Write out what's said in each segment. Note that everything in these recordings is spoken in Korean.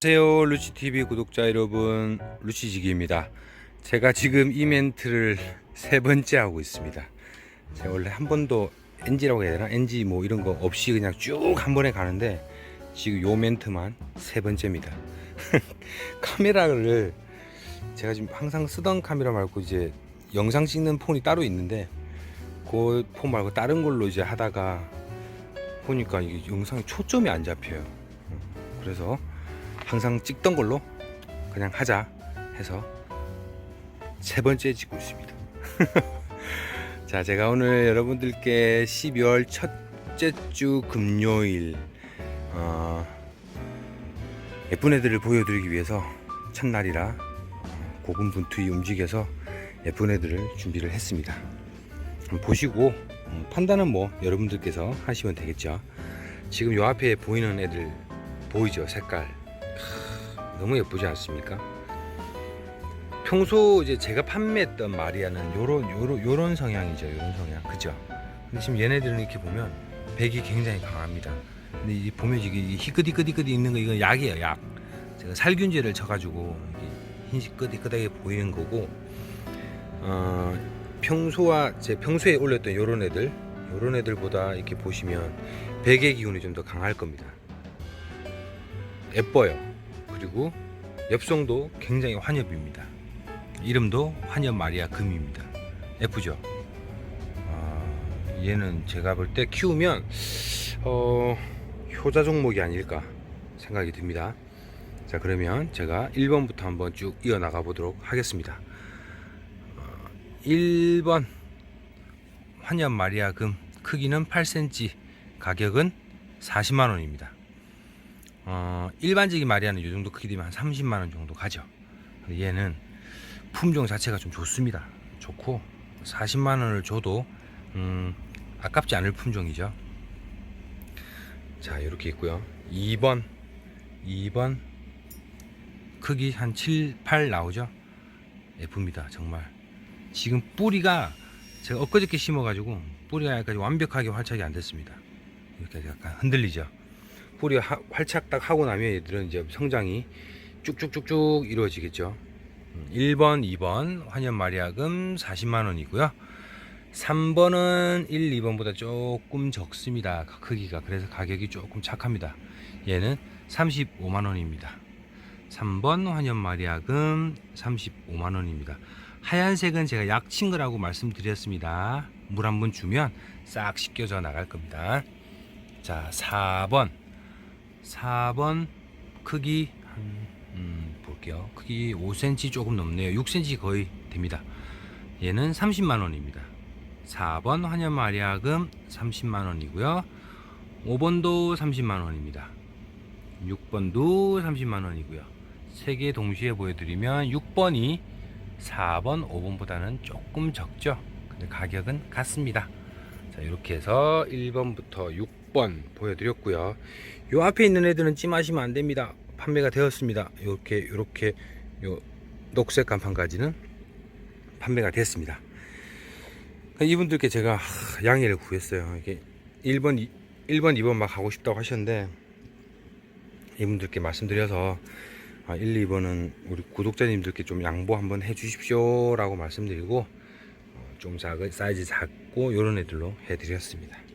안녕하세요 루치TV 구독자 여러분. 루치지기입니다. 제가 지금 이 멘트를 세 번째 하고 있습니다. 제가 원래 한 번도 NG라고 해야 되나? NG 뭐 이런 거 없이 그냥 쭉 한 번에 가는데 지금 요 멘트만 세 번째입니다. 카메라를 제가 지금 항상 쓰던 카메라 말고 이제 영상 찍는 폰이 따로 있는데 그 폰 말고 다른 걸로 이제 하다가 보니까 이게 영상에 초점이 안 잡혀요. 그래서 항상 찍던 걸로 그냥 하자 해서 세 번째 찍고 있습니다. 자, 제가 오늘 여러분들께 12월 첫째 주 금요일 어, 예쁜 애들을 보여드리기 위해서 첫날이라 어, 고군분투히 움직여서 예쁜 애들을 준비를 했습니다. 보시고 음, 판단은 뭐 여러분들께서 하시면 되겠죠. 지금 요 앞에 보이는 애들 보이죠 색깔 너무 예쁘지 않습니까? 평소 이제 제가 판매했던 마리아는 요런 요런 요런 성향이죠. 요런 성향. 그죠? 근데 지금 얘네들은 이렇게 보면 백이 굉장히 강합니다. 근데 이 보면 이게 희끗희끗희끗 있는 거 이건 약이에요, 약. 제가 살균제를 쳐 가지고 흰시끗희끗하게 보이는 거고 어, 평소와 제 평소에 올렸던 요런 애들 요런 애들보다 이렇게 보시면 백의 기운이 좀 더 강할 겁니다. 예뻐요. 그리고 엽성도 굉장히 환엽입니다. 이름도 환엽 마리아 금입니다. 예쁘죠? 아, 얘는 제가 볼 때 키우면 어, 효자 종목이 아닐까 생각이 듭니다. 자 그러면 제가 1번부터 한번 쭉 이어나가 보도록 하겠습니다. 어, 1번 환엽 마리아 금 크기는 8cm 가격은 40만 원입니다. 어, 일반적인 마리아는 이 정도 크기 되면 한 30만 원 정도 가죠. 얘는 품종 자체가 좀 좋습니다. 좋고 40만 원을 줘도 음, 아깝지 않을 품종이죠. 자 이렇게 있고요. 2번 2번 크기 한 7, 8 나오죠. 예쁩니다. 정말 지금 뿌리가 제가 엊그저께 심어가지고 뿌리가 약간 완벽하게 활착이 안 됐습니다. 이렇게 약간 흔들리죠. 뿌리 하, 활착 딱 하고 나면 얘들은 이제 성장이 쭉쭉쭉쭉 이루어지겠죠. 음, 1번, 2번 환연 마리아금 40만 원이고요. 3번은 1, 2번보다 조금 적습니다. 크기가 그래서 가격이 조금 착합니다. 얘는 35만 원입니다. 3번 환연 마리아금 35만 원입니다. 하얀색은 제가 약친 거라고 말씀드렸습니다. 물 한 번 주면 싹 씻겨져 나갈 겁니다. 자, 4번. 4번 크기 한 음, 볼게요. 크기 5cm 조금 넘네요. 6cm 거의 됩니다. 얘는 30만 원입니다. 4번 환연 마리아금 30만 원이고요. 5번도 30만 원입니다. 6번도 30만 원이고요. 세 개 동시에 보여드리면 6번이 4번, 5번보다는 조금 적죠. 근데 가격은 같습니다. 자, 이렇게 해서 1번부터 6 번 보여드렸고요. 요 앞에 있는 애들은 찜하시면 안 됩니다. 판매가 되었습니다. 이렇게 이렇게 요 녹색 간판까지는 판매가 됐습니다. 이분들께 제가 하, 양해를 구했어요. 이게 1번, 2, 1번, 2번 막 하고 싶다고 하셨는데 이분들께 말씀드려서 아, 1, 2번은 우리 구독자님들께 좀 양보 한번 해 주십시오 라고 말씀드리고 어, 좀 작은 사이즈 작고 요런 애들로 해드렸습니다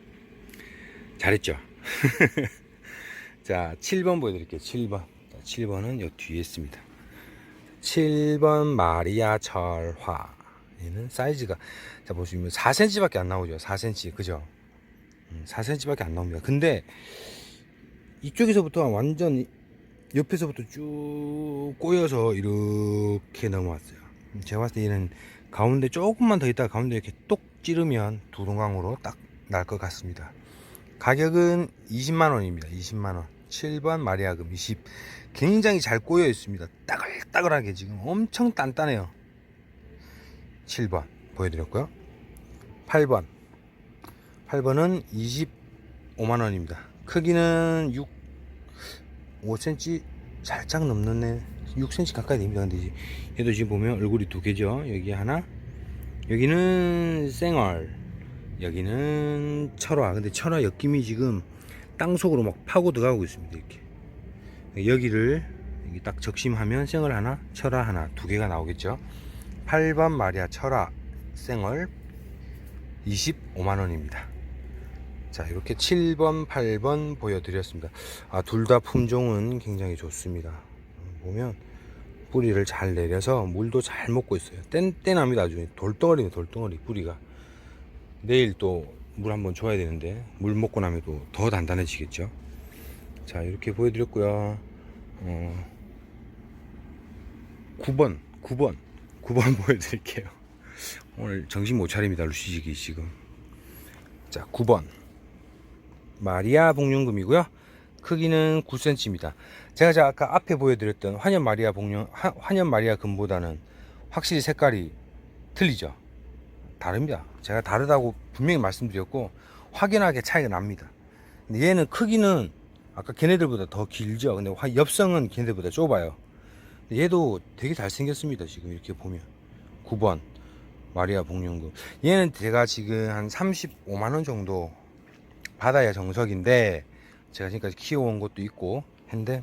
잘했죠? 자 7번 보여드릴게요. 7번. 자, 7번은 요 뒤에 있습니다. 7번 마리아 철화. 얘는 사이즈가 자 보시면 4cm 밖에 안 나오죠. 4cm 그죠? 음, 4cm 밖에 안 나옵니다. 근데 이쪽에서부터 완전 옆에서부터 쭉 꼬여서 이렇게 넘어왔어요. 제가 봤을 때 얘는 가운데 조금만 더 있다가 가운데 이렇게 똑 찌르면 두동강으로 딱 날 것 같습니다. 가격은 20만 원입니다. 20만 원. 7번 마리아금 20. 굉장히 잘 꼬여 있습니다. 따글따글하게 지금 엄청 단단해요. 7번 보여드렸고요. 8번. 8번은 25만 원입니다. 크기는 6 5cm 살짝 넘는 애 6cm 가까이 됩니다. 근데 얘도 지금 보면 얼굴이 두 개죠. 여기 하나, 여기는 쌩얼, 여기는 철화. 근데 철화 엮임이 지금 땅 속으로 막 파고 들어가고 있습니다. 이렇게 여기를 여기 딱 적심하면 생얼 하나, 철화 하나, 두 개가 나오겠죠. 8번 마리아 철화 생얼 25만 원입니다. 자, 이렇게 7번, 8번 보여드렸습니다. 아, 둘 다 품종은 굉장히 좋습니다. 음, 보면 뿌리를 잘 내려서 물도 잘 먹고 있어요. 뗀뗀합니다. 아주 돌덩어리네, 돌덩어리 뿌리가. 내일 또 물 한번 줘야 되는데 물 먹고 나면 또 더 단단해지겠죠. 자, 이렇게 보여드렸고요. 어, 9번, 9번, 9번 보여드릴게요. 오늘 정신 못 차립니다. 루시직이 지금. 자, 9번. 마리아 복륜금이고요. 크기는 9cm입니다. 제가 자 아까 앞에 보여드렸던 환연 마리아 복륜, 하- 환연 마리아 금보다는 확실히 색깔이 틀리죠. 다릅니다. 제가 다르다고 분명히 말씀드렸고 확연하게 차이가 납니다. 근데 얘는 크기는 아까 걔네들보다 더 길죠. 근데 화- 엽성은 걔네들보다 좁아요. 얘도 되게 잘생겼습니다. 지금 이렇게 보면 9번 마리아 복륜금. 얘는 제가 지금 한 35만 원 정도 받아야 정석인데 제가 지금까지 키워온 것도 있고 했는데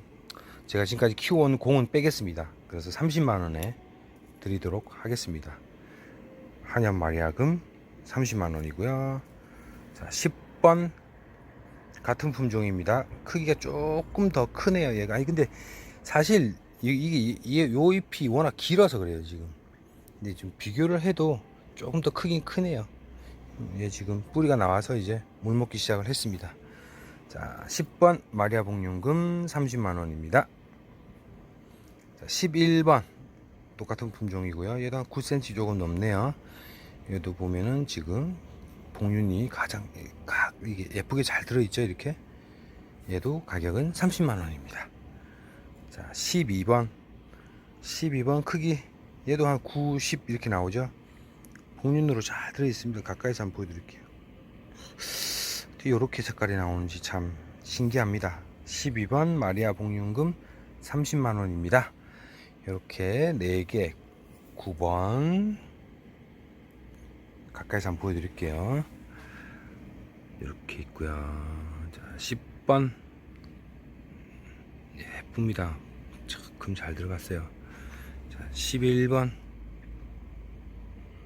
제가 지금까지 키워온 공은 빼겠습니다. 그래서 30만 원에 드리도록 하겠습니다. 한연 마리아금 30만 원이고요. 자, 10번 같은 품종입니다. 크기가 조금 더 크네요. 얘가 아니 근데 사실 이- 이게 이게 요 잎이 워낙 길어서 그래요 지금. 근데 좀 비교를 해도 조금 더 크긴 크네요. 얘 지금 뿌리가 나와서 이제 물 먹기 시작을 했습니다. 자, 10번 마리아 복륜금 30만 원입니다. 자, 11번 똑같은 품종이고요. 얘도 한 9cm 조금 넘네요. 얘도 보면은 지금 복륜이 가장 가, 이게 예쁘게 잘 들어있죠 이렇게. 얘도 가격은 30만 원입니다. 자, 12번 12번 크기 얘도 한 90 이렇게 나오죠. 복륜으로 잘 들어있습니다. 가까이서 한번 보여드릴게요. 이렇게 색깔이 나오는지 참 신기합니다. 12번 마리아 복륜금 30만 원입니다. 이렇게 4개 9번 가까이서 한번 보여드릴게요. 이렇게 있고요. 자, 10번 예쁩니다. 금잘 들어갔어요. 자, 11번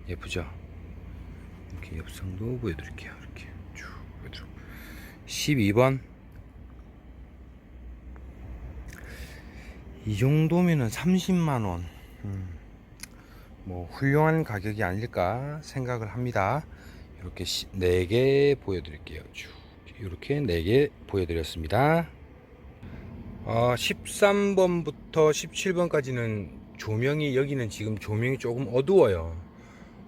예쁘죠? 이렇게 옆상도 보여드릴게요. 이렇게 쭉 보여드려. 12번 이 정도면은 30만 원. 음, 뭐 훌륭한 가격이 아닐까 생각을 합니다. 이렇게 4개 보여드릴게요. 쭉 이렇게 4개 보여드렸습니다. 어, 13번부터 17번까지는 조명이 여기는 지금 조명이 조금 어두워요.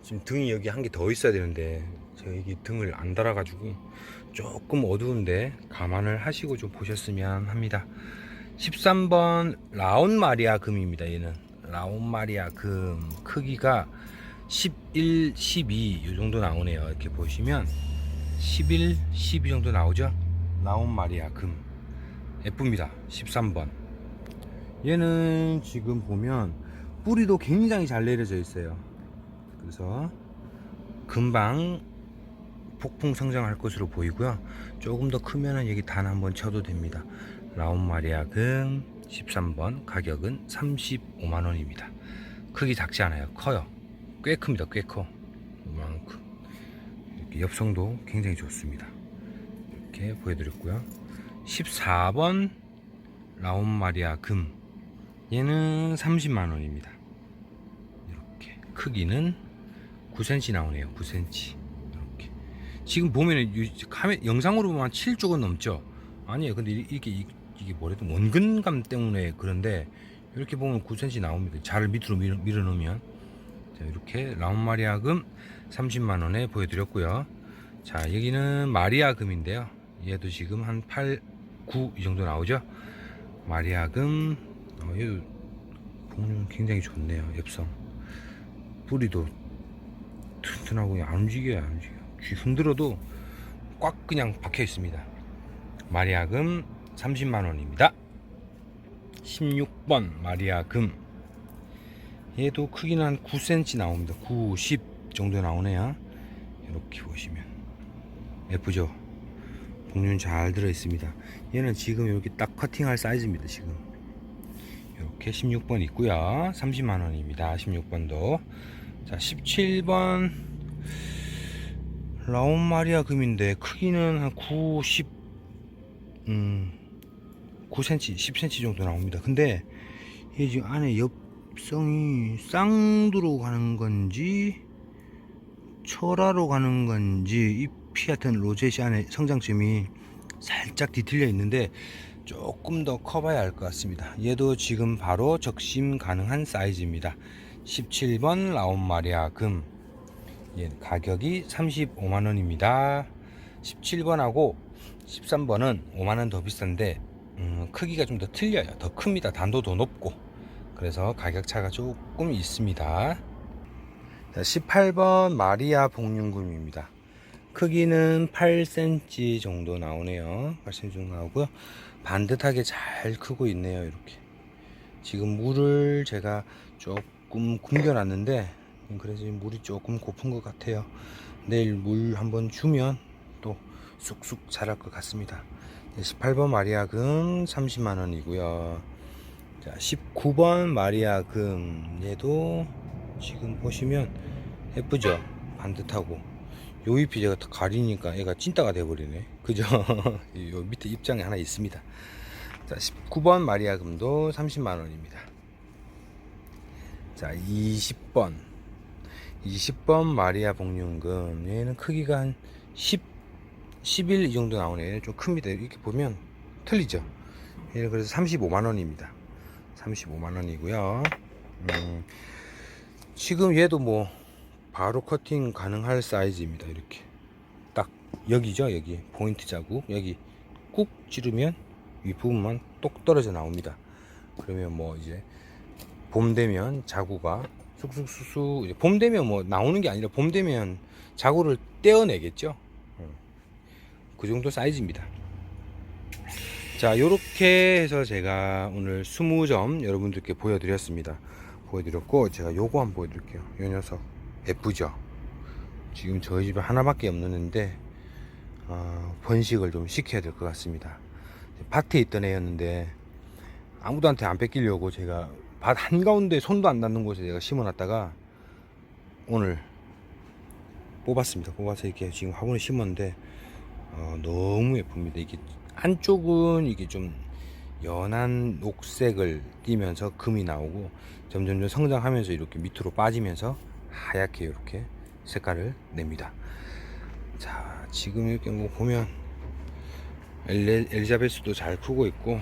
지금 등이 여기 한 개 더 있어야 되는데 여기 등을 안 달아 가지고 조금 어두운데 감안을 하시고 좀 보셨으면 합니다. 13번 라온 마리아 금입니다. 얘는 라온 마리아 금 크기가 11, 12 이 정도 나오네요. 이렇게 보시면 11, 12 정도 나오죠. 라온 마리아 금 예쁩니다. 13번. 얘는 지금 보면 뿌리도 굉장히 잘 내려져 있어요. 그래서 금방 폭풍 성장할 것으로 보이고요. 조금 더 크면은 여기 단 한번 쳐도 됩니다. 라온 마리아금 13번 가격은 35만 원입니다. 크기 작지 않아요. 커요. 꽤 큽니다. 꽤 커. 이만큼. 이렇게 엽성도 굉장히 좋습니다. 이렇게 보여드렸고요. 14번 라온 마리아 금 얘는 30만 원입니다. 이렇게 크기는 9cm 나오네요. 9cm. 이렇게 지금 보면은 이 카메 영상으로 보면 7조가 넘죠. 아니에요. 근데 이- 이게 이- 이게 뭐래도 원근감 때문에 그런데 이렇게 보면 9cm 나옵니다. 자를 밑으로 밀어, 밀어 놓으면 자, 이렇게 라운 마리아금 30만 원에 보여드렸고요. 자 여기는 마리아금인데요. 얘도 지금 한 8, 9 이 정도 나오죠. 마리아금 어, 얘도 복륜 굉장히 좋네요. 엽성 뿌리도 튼튼하고 안 움직여요. 안 움직여. 귀 흔들어도 꽉 그냥 박혀 있습니다. 마리아금 30만 원입니다. 16번 마리아 금 얘도 크기는 한 9cm 나옵니다. 9, 10 정도 나오네요. 이렇게 보시면 예쁘죠? 복륜 잘 들어 있습니다. 얘는 지금 이렇게 딱 커팅할 사이즈입니다. 지금 이렇게 16번 있고요. 30만 원입니다. 16번도. 자, 17번 라온 마리아 금인데 크기는 한 9, 10, 음, 9cm, 10cm 정도 나옵니다. 근데 이게 지금 안에 엽성이 쌍두로 가는 건지 철화로 가는 건지 잎이 하여튼 로제시 안에 성장점이 살짝 뒤틀려 있는데 조금 더 커봐야 할 것 같습니다. 얘도 지금 바로 적심 가능한 사이즈입니다. 17번 라온 마리아 금. 얘 가격이 35만원입니다. 17번하고 13번은 5만원 더 비싼데, 음, 크기가 좀 더 틀려요. 더 큽니다. 단도 더 높고. 그래서 가격 차가 조금 있습니다. 자, 18번 마리아 복륜금입니다. 크기는 8cm 정도 나오네요. 8cm 정도 나오고요. 반듯하게 잘 크고 있네요. 이렇게. 지금 물을 제가 조금 굶겨놨는데 그래서 물이 조금 고픈 것 같아요. 내일 물 한번 주면 또 쑥쑥 자랄 것 같습니다. 18번 마리아금 30만 원이고요. 자, 19번 마리아금 얘도 지금 보시면 예쁘죠? 반듯하고 요 잎이 제가 다 가리니까 얘가 찐따가 돼버리네 그죠? 요 밑에 입장에 하나 있습니다 자 19번 마리아금도 30만원입니다 자 20번 20번 마리아 복륜금 얘는 크기가 한 10, 11 이 정도 나오네요 좀 큽니다. 이렇게 보면 틀리죠. 얘는 그래서 35만원입니다. 35만원이고요. 음, 지금 얘도 뭐 바로 커팅 가능할 사이즈입니다. 이렇게 딱 여기죠? 여기 포인트 자국. 여기 꾹 찌르면 윗부분만 똑 떨어져 나옵니다. 그러면 뭐 이제 봄 되면 자구가 쑥쑥쑥쑥 봄 되면 뭐 나오는 게 아니라 봄 되면 자구를 떼어내겠죠? 음. 그 정도 사이즈입니다. 자 요렇게 해서 제가 오늘 20점 여러분들께 보여드렸습니다. 보여드렸고 제가 요거 한번 보여드릴게요. 요 녀석. 예쁘죠? 지금 저희 집에 하나밖에 없는데 어, 번식을 좀 시켜야 될 것 같습니다. 밭에 있던 애였는데 아무도한테 안 뺏기려고 제가 밭 한가운데 손도 안 닿는 곳에 제가 심어놨다가 오늘 뽑았습니다. 뽑아서 이렇게 지금 화분에 심었는데 어, 너무 예쁩니다 이게 한쪽은 이게 좀 연한 녹색을 띠면서 금이 나오고 점점점 성장하면서 이렇게 밑으로 빠지면서 하얗게 이렇게 색깔을 냅니다. 자, 지금 이렇게 뭐 보면 엘리자베스도 잘 크고 있고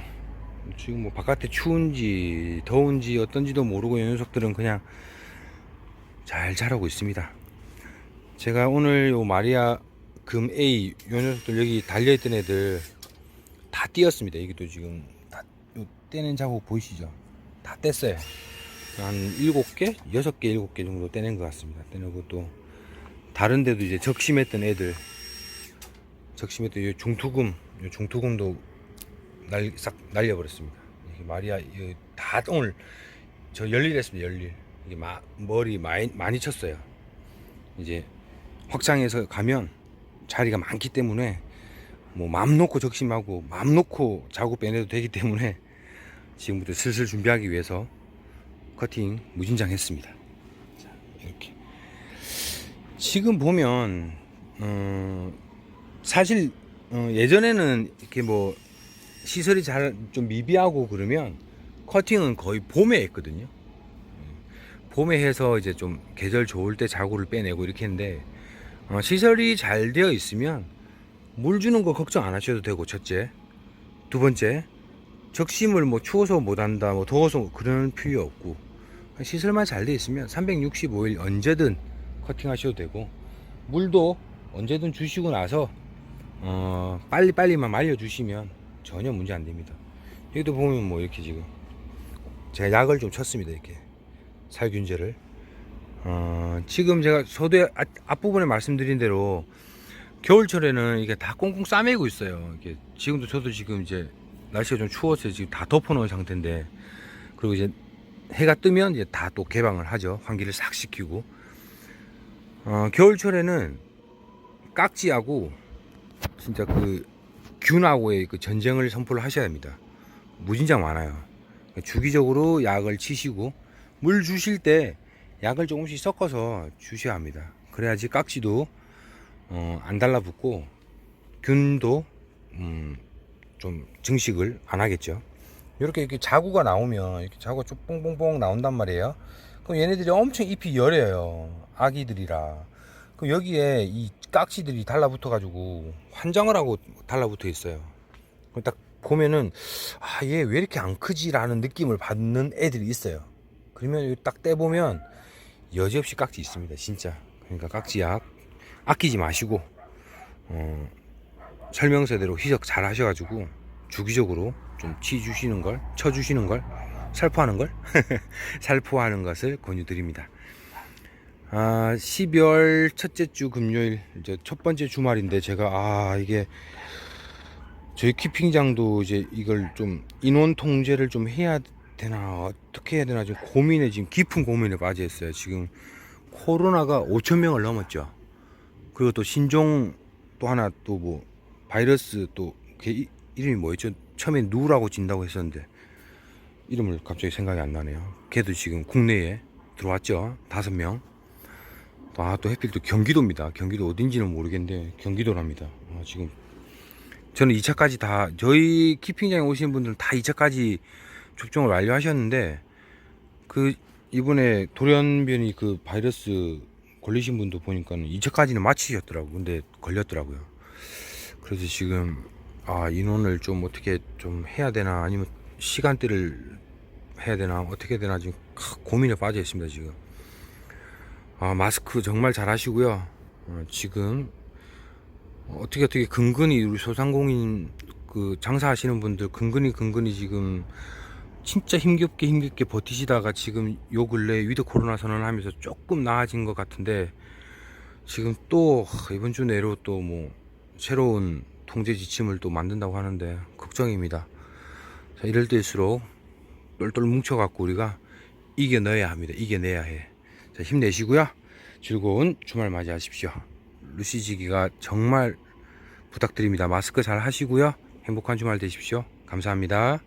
지금 뭐 바깥에 추운지 더운지 어떤지도 모르고 이 녀석들은 그냥 잘 자라고 있습니다. 제가 오늘 요 마리아 금 A 요 녀석들 여기 달려있던 애들 다 띄었습니다. 여기도 지금 다요 떼는 작업 보이시죠? 다 뗐어요. 한 7개? 6개, 7개 정도 떼낸 것 같습니다. 떼내고 또 다른 데도 이제 적심했던 애들 적심했던 이 중투금 이 중투금도 날, 싹 날려버렸습니다. 마리아 다 오늘 저 열일 했습니다. 열일 이게 마, 머리 많이, 많이 쳤어요. 이제 확장해서 가면 자리가 많기 때문에 뭐 마음 놓고 적심하고 마음 놓고 자고 빼내도 되기 때문에 지금부터 슬슬 준비하기 위해서 커팅 무진장 했습니다. 자, 이렇게. 지금 보면, 어, 사실, 어, 예전에는 이렇게 뭐, 시설이 잘 좀 미비하고 그러면 커팅은 거의 봄에 했거든요. 봄에 해서 이제 좀 계절 좋을 때 자구를 빼내고 이렇게 했는데, 어, 시설이 잘 되어 있으면 물 주는 거 걱정 안 하셔도 되고, 첫째. 두 번째, 적심을 뭐 추워서 못한다, 뭐 더워서 그런 필요 없고 시설만 잘돼 있으면 365일 언제든 커팅하셔도 되고 물도 언제든 주시고 나서 어 빨리 빨리만 말려 주시면 전혀 문제 안 됩니다. 여기도 보면 뭐 이렇게 지금 제가 약을 좀 쳤습니다 이렇게 살균제를 어 지금 제가 서두에 앞- 앞부분에 말씀드린 대로 겨울철에는 이게 다 꽁꽁 싸매고 있어요. 이게 지금도 저도 지금 이제 날씨가 좀 추워서 지금 다 덮어놓은 상태인데 그리고 이제 해가 뜨면 이제 다 또 개방을 하죠. 환기를 싹 시키고. 어, 겨울철에는 깍지하고 진짜 그 균하고의 그 전쟁을 선포를 하셔야 합니다. 무진장 많아요. 주기적으로 약을 치시고 물 주실 때 약을 조금씩 섞어서 주셔야 합니다. 그래야지 깍지도 어, 안 달라붙고 균도 음, 좀 증식을 안 하겠죠. 이렇게 이렇게 자구가 나오면 이렇게 자구가 쭉 뽕뽕뽕 나온단 말이에요. 그럼 얘네들이 엄청 잎이 여려요. 아기들이라. 그럼 여기에 이 깍지들이 달라붙어 가지고 환장을 하고 달라붙어 있어요. 그럼 딱 보면은 아 얘 왜 이렇게 안 크지라는 느낌을 받는 애들이 있어요. 그러면 딱 떼보면 여지없이 깍지 있습니다. 진짜. 그러니까 깍지 약 아끼지 마시고 어, 설명서대로 희석 잘 하셔가지고 주기적으로 좀 치주시는 걸, 쳐주시는 걸, 살포하는 걸, 살포하는 것을 권유드립니다. 아, 12월 첫째 주 금요일 이제 첫 번째 주말인데 제가 아 이게 저희 키핑장도 이제 이걸 좀 인원 통제를 좀 해야 되나 어떻게 해야 되나 지금 고민에 지금 깊은 고민에 빠져 있어요. 지금 코로나가 5천 명을 넘었죠. 그리고 또 신종 또 하나 또 뭐 바이러스 또걔 이- 이름이 뭐였죠? 처음에 누라고 진다고 했었는데 이름을 갑자기 생각이 안 나네요. 걔도 지금 국내에 들어왔죠. 다섯 명. 아, 또 해필 또 경기도입니다. 경기도 어딘지는 모르겠는데 경기도랍니다. 아, 지금 저는 2차까지 다 저희 키핑장에 오신 분들은 다 2차까지 접종을 완료하셨는데 그 이번에 돌연변이 그 바이러스 걸리신 분도 보니까는 2차까지는 마치셨더라고. 근데 걸렸더라고요. 그래서 지금 아 인원을 좀 어떻게 좀 해야 되나 아니면 시간대를 해야 되나 어떻게 해야 되나 지금 크- 고민에 빠져 있습니다 지금. 아 마스크 정말 잘 하시고요. 어, 지금 어떻게 어떻게 근근히 우리 소상공인 그 장사하시는 분들 근근히 근근히 지금 진짜 힘겹게 힘겹게 버티시다가 지금 요 근래 위드 코로나 선언하면서 조금 나아진 것 같은데 지금 또 하, 이번 주 내로 또 뭐 새로운 통제 지침을 또 만든다고 하는데 걱정입니다. 자, 이럴 때일수록 똘똘 뭉쳐갖고 우리가 이겨내야 합니다. 이겨내야 해. 자, 힘내시고요. 즐거운 주말 맞이하십시오. 루시지기가 정말 부탁드립니다. 마스크 잘 하시고요. 행복한 주말 되십시오. 감사합니다.